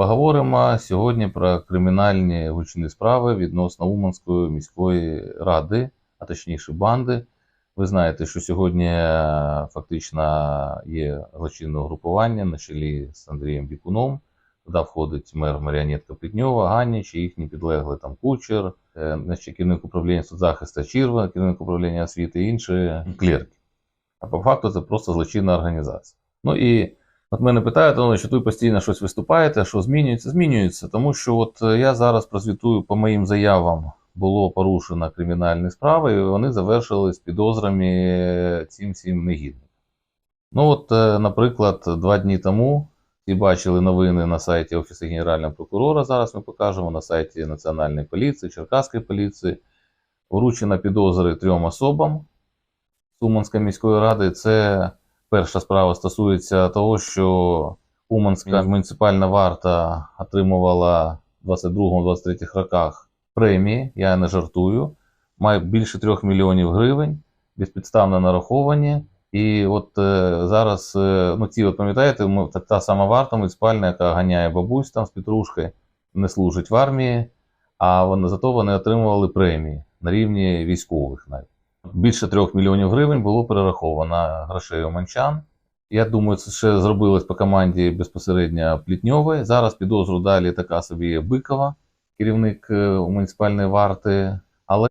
Поговоримо сьогодні про кримінальні гучні справи відносно Уманської міської ради, а точніше банди. Ви знаєте, що сьогодні е, фактично є злочинне угрупування на чолі з Андрієм Дікуном. Туди входить мер Маріонетка Плітньова, Ганніч, і їхні підлегли там Кучер, е, керівник управління соцзахисту Чірва, керівник управління освіти і інші клерки. А по факту це просто злочинна організація. Ну і От мене питають, ну, що ви постійно щось виступаєте, що змінюється? Змінюється, тому що от е, я зараз прозвітую по моїм заявам, було порушено кримінальні справи, і вони завершились підозрами цим всім негідникам. Ну от, е, наприклад, два дні тому всі бачили новини на сайті Офісу Генерального прокурора. Зараз ми покажемо на сайті Національної поліції, Черкаської поліції. Вручено підозри трьом особам Суманської міської ради. Це Перша справа стосується того, що Уманська муніципальна варта отримувала в 22-23 роках премії, я не жартую, має більше 3 мільйонів гривень, безпідставно нараховані. І от е, зараз, е, ну ці, от пам'ятаєте, ми- та, та сама варта муніципальна, яка ганяє бабусь там з Петрушки, не служить в армії, а вони, зато вони отримували премії на рівні військових навіть. Більше трьох мільйонів гривень було перераховано грошей уманчан. Я думаю, це ще зробилось по команді безпосередньо Плітньової. Зараз підозру далі така собі Бикова, керівник е, муніципальної варти